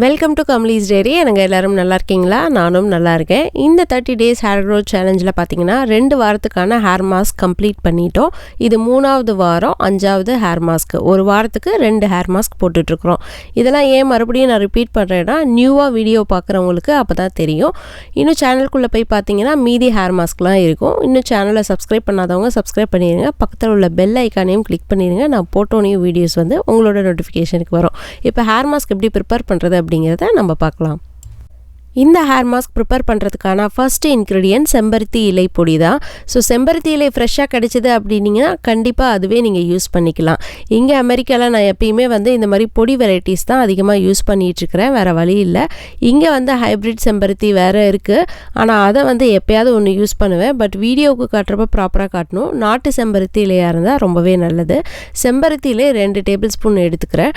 Welcome to கம்லீஸ் டேரி எனக்கு எல்லாரும் நல்லா இருக்கீங்களா? நானும் நல்லா இருக்கேன். இந்த தேர்ட்டி டேஸ் ஹேர் க்ரோத் சேலஞ்சில் பார்த்தீங்கன்னா ரெண்டு வாரத்துக்கான ஹேர் மாஸ்க் கம்ப்ளீட் பண்ணிட்டோம். இது மூணாவது வாரம் அஞ்சாவது ஹேர் மாஸ்க் ஒரு வாரத்துக்கு ரெண்டு ஹேர் மாஸ்க் போட்டுட்ருக்குறோம். இதெல்லாம் ஏன் மறுபடியும் நான் ரிப்பீட் பண்ணுறேன்னா நியூவாக வீடியோ பார்க்குறவங்களுக்கு அப்போ தான் தெரியும். இன்னும் சேனலுக்குள்ளே போய் பார்த்தீங்கன்னா மீதி ஹேர் மாஸ்க்லாம் இருக்கும். இன்னும் சேனலை சப்ஸ்கிரைப் பண்ணாதவங்க சப்ஸ்கிரைப் பண்ணிடுங்க பக்கத்தில் உள்ள பெல் ஐக்கானையும் கிளிக் பண்ணிடுங்க நான் போட்டோனையும் வீடியோஸ் வந்து உங்களோட நோட்டிஃபிகேஷனுக்கு வரும். இப்போ ஹேர் மாஸ்க் எப்படி ப்ரிப்பேர் பண்ணுறது அப்படிங்கிறத நம்ம பார்க்கலாம். இந்த ஹேர் மாஸ்க் ப்ரிப்பேர் பண்ணுறதுக்கான ஃபர்ஸ்ட் இன்க்ரீடியன்ட் செம்பருத்தி இலை பொடி தான். ஸோ செம்பருத்தி இலை ஃப்ரெஷ்ஷாக கிடைச்சிது அப்படின்னீங்கன்னா கண்டிப்பாக அதுவே நீங்கள் யூஸ் பண்ணிக்கலாம். இங்கே அமெரிக்காவில் நான் எப்பயுமே வந்து இந்த மாதிரி பொடி வெரைட்டிஸ் தான் அதிகமாக யூஸ் பண்ணிகிட்ருக்கிறேன் வேறு வழி இல்லை. இங்கே வந்து ஹைப்ரிட் செம்பருத்தி வேறு இருக்குது ஆனால் அதை வந்து எப்போயாவது ஒன்று யூஸ் பண்ணுவேன். பட் வீடியோவுக்கு காட்டுறப்ப ப்ராப்பராக காட்டணும். நாட்டு செம்பருத்தி இலையாக இருந்தால் ரொம்பவே நல்லது. செம்பருத்தி இலை ரெண்டு டேபிள் ஸ்பூன் எடுத்துக்கிறேன்.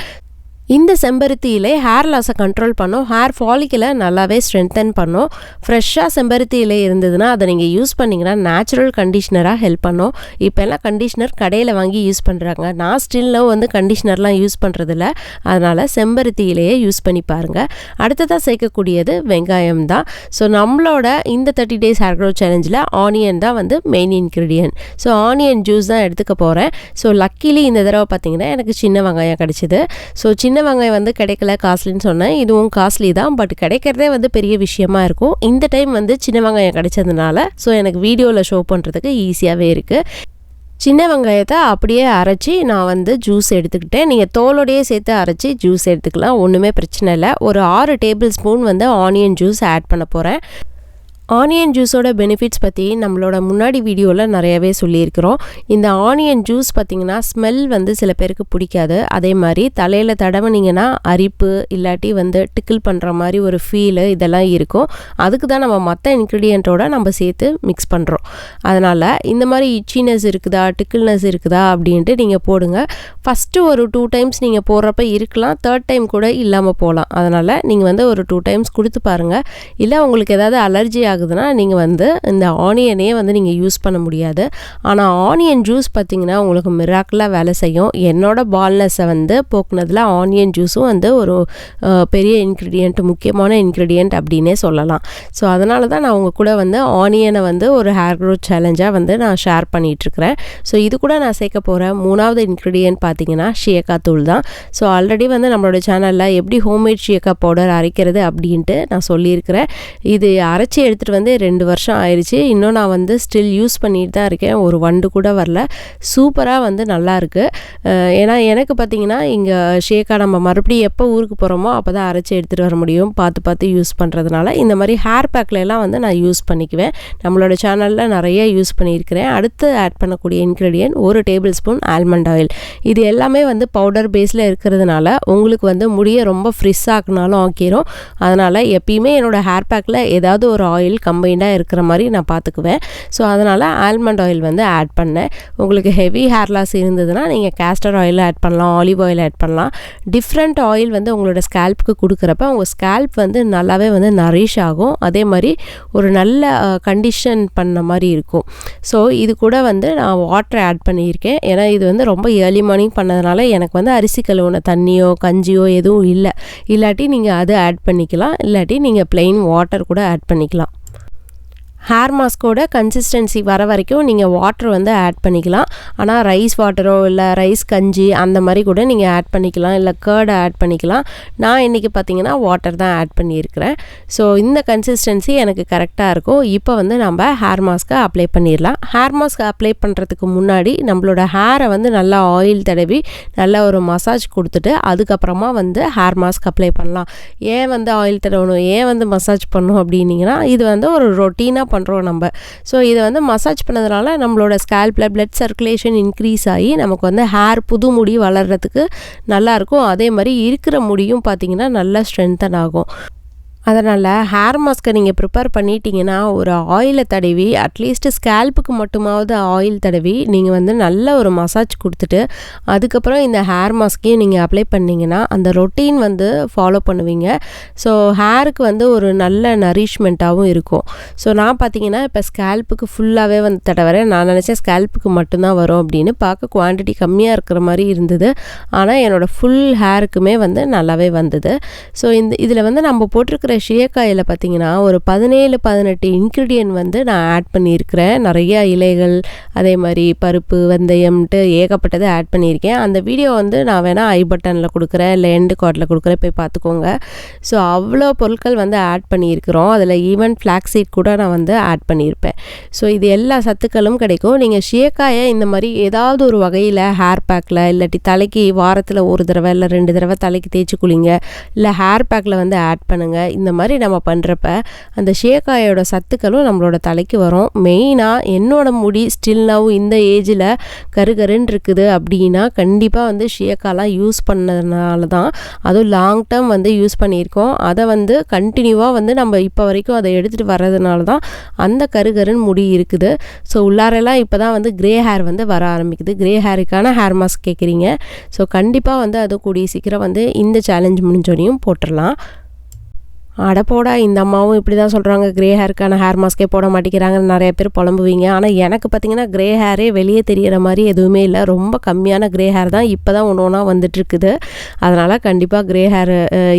இந்த செம்பருத்தி இலை ஹேர் லாஸை கண்ட்ரோல் பண்ணும். ஹேர் ஃபாலிக்கில் நல்லாவே ஸ்ட்ரென்தன் பண்ணும். ஃப்ரெஷ்ஷாக செம்பருத்தி இலை இருந்ததுன்னா அதை நீங்கள் யூஸ் பண்ணிங்கன்னா நேச்சுரல் கண்டிஷ்னராக ஹெல்ப் பண்ணும். இப்போ எல்லாம் கண்டிஷ்னர் கடையில் வாங்கி யூஸ் பண்ணுறாங்க நான் ஸ்டில்லும் வந்து கண்டிஷ்னர்லாம் யூஸ் பண்ணுறதில்ல அதனால் செம்பருத்தி இலையை யூஸ் பண்ணி பாருங்கள் அடுத்ததாக சேர்க்கக்கூடியது வெங்காயம் தான். ஸோ நம்மளோட இந்த தேர்ட்டி டேஸ் ஹேர் க்ரோத் சேலஞ்சில் ஆனியன் தான் வந்து main ingredient so onion juice தான் எடுத்துக்க போகிறேன் ஸோ லக்கிலி இந்த தடவை பார்த்தீங்கன்னா எனக்கு சின்ன வெங்காயம் கிடச்சிது. ஸோ சின்ன சின்ன வெங்காயம் வந்து கிடைக்கல காஸ்ட்லின்னு சொன்னேன். இதுவும் காஸ்ட்லி தான் பட் கிடைக்கிறதே வந்து பெரிய விஷயமா இருக்கும். இந்த டைம் வந்து சின்ன வெங்காயம் கிடைச்சதுனால ஸோ எனக்கு வீடியோவில் ஷோ பண்ணுறதுக்கு ஈஸியாகவே இருக்குது சின்ன வெங்காயத்தை அப்படியே அரைச்சி நான் வந்து ஜூஸ் எடுத்துக்கிட்டேன். நீங்கள் தோலோடையே சேர்த்து அரைச்சி ஜூஸ் எடுத்துக்கலாம் ஒன்றுமே பிரச்சனை இல்லை. ஒரு ஆறு டேபிள் ஸ்பூன் வந்து ஆனியன் ஜூஸ் ஆட் பண்ண போகிறேன் ஆனியன் ஜூஸோட பெனிஃபிட்ஸ் பற்றி நம்மளோட முன்னாடி வீடியோவில் நிறையவே சொல்லியிருக்கிறோம். இந்த ஆனியன் ஜூஸ் பார்த்திங்கன்னா ஸ்மெல் வந்து சில பேருக்கு பிடிக்காது. அதே மாதிரி தலையில் தடவுனீங்கன்னா அரிப்பு இல்லாட்டி வந்து டிக்கிள் பண்ணுற மாதிரி ஒரு ஃபீலு இதெல்லாம் இருக்கும். அதுக்கு தான் நம்ம மற்ற இன்க்ரீடியண்ட்டோட நம்ம சேர்த்து மிக்ஸ் பண்ணுறோம் அதனால் இந்த மாதிரி இச்சினஸ் இருக்குதா டிக்கிள்னஸ் இருக்குதா அப்படின்ட்டு நீங்கள் போடுங்க. ஃபஸ்ட்டு ஒரு டூ டைம்ஸ் நீங்கள் போடுறப்ப இருக்கலாம். தேர்ட் டைம் கூட இல்லாமல் போகலாம் அதனால் நீங்கள் வந்து ஒரு டூ டைம்ஸ் கொடுத்து பாருங்கள் இல்லை உங்களுக்கு ஏதாவது அலர்ஜி ஆகுதுன்னா நீங்கள் வந்து இந்த ஆனியனே வந்து நீங்கள் யூஸ் பண்ண முடியாது. ஆனால் ஆனியன் ஜூஸ் பார்த்திங்கன்னா உங்களுக்கு மிராக்கிளாக வேலை செய்யும். என்னோடய பால்னஸை வந்து போக்குனதில் ஆனியன் ஜூஸும் வந்து ஒரு பெரிய இன்க்ரீடியண்ட் முக்கியமான இன்க்ரீடியண்ட் அப்படின்னே சொல்லலாம். ஸோ அதனால தான் நான் உங்கள் கூட வந்து ஆனியனை வந்து ஒரு ஹேர் க்ரோத் சேலஞ்சாக வந்து நான் ஷேர் பண்ணிகிட்ருக்கிறேன் ஸோ இது கூட நான் சேர்க்க போகிற மூணாவது இன்க்ரீடியன்ட் பார்த்தீங்கன்னா ஷியக்கா தூள் தான். ஸோ ஆல்ரெடி வந்து நம்மளோட சேனலில் எப்படி ஹோம்மேட் ஷியக்கா பவுடர் அரைக்கிறது அப்படின்ட்டு நான் சொல்லியிருக்கிறேன். இது அரைச்சி எடுத்துகிட்டு வந்து ரெண்டு வருஷம் ஆயிடுச்சு இன்னும் நான் வந்து ஸ்டில் யூஸ் பண்ணிட்டு தான் இருக்கேன். ஒரு வண்டு கூட வரல. சூப்பராக வந்து நல்லா இருக்குது ஏன்னா எனக்கு பார்த்தீங்கன்னா இங்கே ஷேக்காக நம்ம மறுபடியும் எப்போ ஊருக்கு போகிறோமோ அப்போ தான் அரைச்சி எடுத்துகிட்டு வர முடியும். பார்த்து பார்த்து யூஸ் பண்ணுறதுனால இந்த மாதிரி ஹேர் பேக்லாம் வந்து நான் யூஸ் பண்ணிக்குவேன். நம்மளோட சேனலில் நிறைய யூஸ் பண்ணியிருக்கிறேன். அடுத்து ஆட் பண்ணக்கூடிய இன்க்ரீடியன்ட் ஒரு டேபிள் ஸ்பூன் ஆல்மண்ட் ஆயில் இது எல்லாமே வந்து பவுடர் பேஸில் இருக்கிறதுனால உங்களுக்கு வந்து முடியை ரொம்ப ஃப்ரிஸ் ஆக்குனாலும் ஆக்கிரும். அதனால் எப்பயுமே என்னோடய ஹேர் பேக்கில் ஏதாவது ஒரு ஆயில் கம்பைண்டாக இருக்கிற மாதிரி நான் பார்த்துக்குவேன். ஸோ அதனால் ஆல்மண்ட் ஆயில் வந்து ஆட் பண்ணேன். உங்களுக்கு ஹெவி ஹேர் லாஸ் இருந்ததுன்னா நீங்கள் கேஸ்டர் ஆயில் ஆட் பண்ணலாம் ஆலிவ் ஆயில் ஆட் பண்ணலாம். டிஃப்ரெண்ட் ஆயில் வந்து உங்களோட ஸ்கேல்ப்புக்கு கொடுக்குறப்ப உங்கள் ஸ்கேல்ப் வந்து நல்லாவே வந்து நரிஷ் ஆகும். அதே மாதிரி ஒரு நல்ல கண்டிஷன் பண்ண மாதிரி இருக்கும். ஸோ இது கூட வந்து நான் வாட்டர் ஆட் பண்ணியிருக்கேன். ஏன்னா இது வந்து ரொம்ப ஏர்லி மார்னிங் பண்ணதுனால எனக்கு வந்து அரிசி கழுவுன தண்ணியோ கஞ்சியோ எதுவும் இல்லை. இல்லாட்டி நீங்கள் அது ஆட் பண்ணிக்கலாம். இல்லாட்டி நீங்கள் ப்ளெயின் வாட்டர் கூட ஆட் பண்ணிக்கலாம். ஹேர் மாஸ்கோட கன்சிஸ்டன்சி வர வரைக்கும் நீங்கள் வாட்டர் வந்து ஆட் பண்ணிக்கலாம். ஆனால் ரைஸ் வாட்டரோ இல்லை ரைஸ் கஞ்சி அந்த மாதிரி கூட நீங்கள் ஆட் பண்ணிக்கலாம். இல்லை கேர்டை ஆட் பண்ணிக்கலாம். நான் இன்றைக்கி பார்த்தீங்கன்னா வாட்டர் தான் ஆட் பண்ணியிருக்கிறேன். ஸோ இந்த கன்சிஸ்டன்சி எனக்கு கரெக்டாக இருக்கும். இப்போ வந்து நம்ம ஹேர் மாஸ்க்கை அப்ளை பண்ணிடலாம். ஹேர் மாஸ்க் அப்ளை பண்ணுறதுக்கு முன்னாடி நம்மளோட ஹேரை வந்து நல்லா ஆயில் தடவி நல்லா ஒரு மசாஜ் கொடுத்துட்டு அதுக்கப்புறமா வந்து ஹேர் மாஸ்க் அப்ளை பண்ணலாம். ஏன் வந்து ஆயில் தடவணும்? ஏன் வந்து மசாஜ் பண்ணணும் அப்படின்னீங்கன்னா இது வந்து ஒரு ரொட்டீனாக பண்ணுறோம் நம்ம. ஸோ இதை வந்து மசாஜ் பண்ணதுனால நம்மளோட ஸ்கேல்பில் பிளட் சர்க்குலேஷன் இன்க்ரீஸ் ஆகி நமக்கு வந்து ஹேர் புது முடி வளர்கிறதுக்கு நல்லாயிருக்கும் அதே மாதிரி இருக்கிற முடியும் பார்த்திங்கன்னா நல்லா ஸ்ட்ரென்தன் ஆகும். அதனால் ஹேர் மாஸ்க்கை நீங்கள் ப்ரிப்பேர் பண்ணிட்டீங்கன்னா ஒரு ஆயிலை தடவி அட்லீஸ்ட் ஸ்கேல்ப்புக்கு மட்டுமாவது ஆயில் தடவி நீங்கள் வந்து நல்ல ஒரு மசாஜ் கொடுத்துட்டு அதுக்கப்புறம் இந்த ஹேர் மாஸ்க்கையும் நீங்கள் அப்ளை பண்ணிங்கன்னா அந்த ரொட்டீன் வந்து ஃபாலோ பண்ணுவீங்க. ஸோ ஹேருக்கு வந்து ஒரு நல்ல நரிஷ்மெண்ட்டாகவும் இருக்கும். ஸோ நான் பார்த்தீங்கன்னா இப்போ ஸ்கேல்ப்புக்கு ஃபுல்லாகவே வந்து தடவரேன் நான் நினச்சேன் ஸ்கேல்புக்கு மட்டும்தான் வரும் அப்படின்னு. பார்க்க குவான்டிட்டி கம்மியாக இருக்கிற மாதிரி இருந்தது. ஆனால் என்னோடய ஃபுல் ஹேருக்குமே வந்து நல்லாவே வந்தது. ஸோ இந்த இதில் வந்து நம்ம போட்டிருக்கிற ஷியக்காயில் பார்த்தீங்கன்னா ஒரு பதினேழு பதினெட்டு இன்க்ரீடியன்ட் வந்து நான் ஆட் பண்ணியிருக்கிறேன். நிறைய இலைகள் அதே மாதிரி பருப்பு வெந்தயம்ட்டு ஏகப்பட்டதை ஆட் பண்ணியிருக்கேன். அந்த வீடியோ வந்து நான் வேணால் ஐ பட்டனில் கொடுக்குறேன் இல்லை எண்டு கார்டில் கொடுக்குறேன் போய் பார்த்துக்கோங்க. ஸோ அவ்வளோ பொருட்கள் வந்து ஆட் பண்ணியிருக்கிறோம். அதில் ஈவன் ஃப்ளாக்ஸீட் கூட நான் வந்து ஆட் பண்ணியிருப்பேன். ஸோ இது எல்லா சத்துக்களும் கிடைக்கும். நீங்கள் ஷியக்காயை இந்த மாதிரி ஏதாவது ஒரு வகையில் ஹேர் பேக்கில் இல்லாட்டி தலைக்கு வாரத்தில் ஒரு தடவை இல்லை ரெண்டு தடவை தலைக்கு தேய்ச்சி குளிங்க இல்லை ஹேர் பேக்கில் வந்து ஆட் பண்ணுங்கள் இந்த மாதிரி நம்ம பண்ணுறப்ப அந்த ஷேக்காயோட சத்துக்களும் நம்மளோட தலைக்கு வரும். மெயினாக என்னோட முடி ஸ்டில் நவ் இந்த ஏஜில் கருகருன்னு இருக்குது அப்படின்னா கண்டிப்பாக வந்து ஷேக்காலாம் யூஸ் பண்ணதுனால தான் அதுவும் லாங் டேர்ம் வந்து யூஸ் பண்ணியிருக்கோம். அதை வந்து கண்டினியூவாக வந்து நம்ம இப்போ வரைக்கும் அதை எடுத்துகிட்டு வர்றதுனால தான் அந்த கருகருன்னு முடி இருக்குது. ஸோ உள்ளாரெல்லாம் இப்போ தான் வந்து க்ரே ஹேர் வந்து வர ஆரம்பிக்குது. க்ரே ஹேருக்கான ஹேர் மாஸ்க் கேட்குறீங்க ஸோ கண்டிப்பாக வந்து அது கூடிய சீக்கிரம் வந்து இந்த சேலஞ்ச் முடிஞ்சோடையும் போட்டுடலாம். அட போடா இந்த அம்மாவும் இப்படி தான் சொல்கிறாங்க க்ரே ஹேருக்கான ஹேர் மாஸ்க்கே போட மாட்டேங்கிறாங்கன்னு நிறைய பேர் புலம்புவீங்க. ஆனால் எனக்கு பார்த்தீங்கன்னா க்ரே ஹேரே வெளியே தெரிகிற மாதிரி எதுவுமே இல்லை. ரொம்ப கம்மியான க்ரே ஹேர் தான் இப்போ தான் ஒன்று ஒன்றா வந்துட்டுருக்குது. அதனால் கண்டிப்பாக க்ரே ஹேர்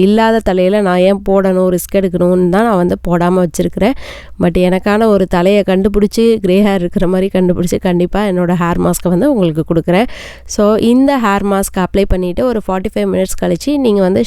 இல்லாத தலையில் நான் ஏன் போடணும் ரிஸ்க் எடுக்கணும்னு தான் நான் வந்து போடாமல் வச்சுருக்கிறேன். பட் எனக்கான ஒரு தலையை கண்டுபிடிச்சி க்ரே ஹேர் இருக்கிற மாதிரி கண்டுபிடிச்சி கண்டிப்பாக என்னோடய ஹேர் மாஸ்க்கை வந்து உங்களுக்கு கொடுக்குறேன். ஸோ இந்த ஹேர் மாஸ்க் அப்ளை பண்ணிவிட்டு ஒரு ஃபார்ட்டி ஃபைவ் மினிட்ஸ் கழித்து நீங்கள் வந்து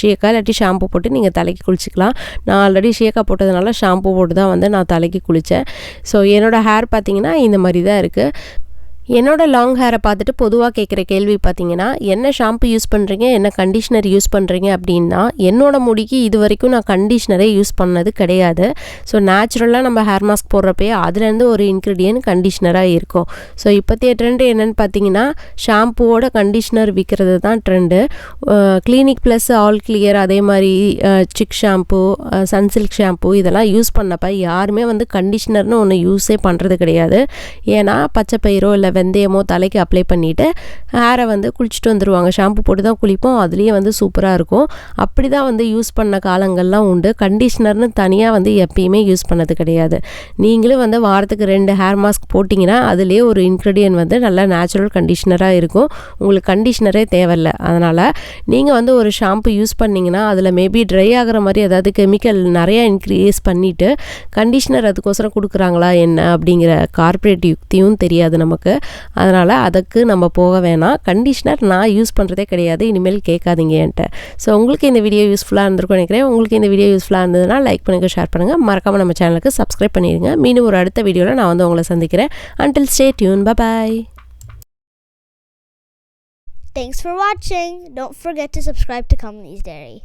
ஷீக்கா இல்லாட்டி ஷாம்பு போட்டு நீங்கள் தலைக்கு குளிச்சு வச்சுக்கலாம் நான் ஆல்ரெடி ஷேக்கா போட்டதுனால ஷாம்பு போட்டு தான் வந்து நான் தலைக்கு குளித்தேன் ஸோ என்னோடய ஹேர் பார்த்திங்கன்னா இந்த மாதிரி தான் இருக்குது என்னோட லாங் ஹேரை பார்த்துட்டு பொதுவாக கேட்குற கேள்வி பார்த்தீங்கன்னா என்ன ஷாம்பு யூஸ் பண்ணுறீங்க என்ன கண்டிஷ்னர் யூஸ் பண்ணுறீங்க அப்படின்னா என்னோட முடிக்கு இது வரைக்கும் நான் கண்டிஷ்னரே யூஸ் பண்ணது கிடையாது. ஸோ நேச்சுரலாக நம்ம ஹேர் மாஸ்க் போடுறப்பயே அதுலேருந்து ஒரு இன்க்ரீடியன்ட் கண்டிஷ்னராக இருக்கும். ஸோ இப்போத்தைய ட்ரெண்டு என்னென்னு பார்த்தீங்கன்னா ஷாம்புவோட கண்டிஷ்னர் விற்கிறது தான் trend clinic plus all clear அதே மாதிரி சிக் ஷாம்பு சன்சில்க் ஷாம்பு இதெல்லாம் யூஸ் பண்ணப்போ யாருமே வந்து கண்டிஷ்னர்னு ஒன்று யூஸே பண்ணுறது கிடையாது. ஏன்னா பச்சை பயிரோ இல்லை வெந்தயமோ தலைக்கு அப்ளை பண்ணிவிட்டு ஹேரை வந்து குளிச்சுட்டு வந்துடுவாங்க ஷாம்பு போட்டு தான் குளிப்போம். அதுலேயே வந்து சூப்பராக இருக்கும். அப்படி தான் வந்து யூஸ் பண்ண காலங்கள்லாம் உண்டு. கண்டிஷ்னர்னு தனியாக வந்து எப்பயுமே யூஸ் பண்ணது கிடையாது. நீங்களும் வந்து வாரத்துக்கு ரெண்டு ஹேர் மாஸ்க் போட்டிங்கன்னா அதுலேயே ஒரு இன்க்ரீடியன்ட் வந்து நல்லா நேச்சுரல் கண்டிஷ்னராக இருக்கும். உங்களுக்கு கண்டிஷ்னரே தேவையில்லை. அதனால் நீங்கள் வந்து ஒரு ஷாம்பு யூஸ் பண்ணிங்கன்னா அதில் மேபி ட்ரை ஆகிற மாதிரி ஏதாவது கெமிக்கல் நிறையா இன்க்ரீஸ் பண்ணிவிட்டு கண்டிஷ்னர் அதுக்கோசரம் கொடுக்குறாங்களா என்ன அப்படிங்கிற கார்ப்பரேட் யுக்தியும் தெரியாது நமக்கு. அதனால் அதுக்கு நம்ம போக வேணாம். கண்டிஷ்னர் நான் யூஸ் பண்ணுறதே கிடையாது. இனிமேல் கேட்காதீங்க என்கிட்ட. ஸோ உங்களுக்கு இந்த வீடியோ யூஸ்ஃபுல்லாக இருந்திருக்கும் நினைக்கிறேன். உங்களுக்கு இந்த வீடியோ யூஸ்ஃபுல்லாக இருந்ததுன்னா லைக் பண்ணுங்கள் ஷேர் பண்ணுங்கள் மறக்காமல் நம்ம சேனலுக்கு சப்ஸ்கிரைப் பண்ணிடுங்க. மீண்டும் ஒரு அடுத்த வீடியோவில் நான் வந்து உங்களை சந்திக்கிறேன். Until stay tuned bye Thanks for watching. Don't forget to subscribe to Companies Dairy.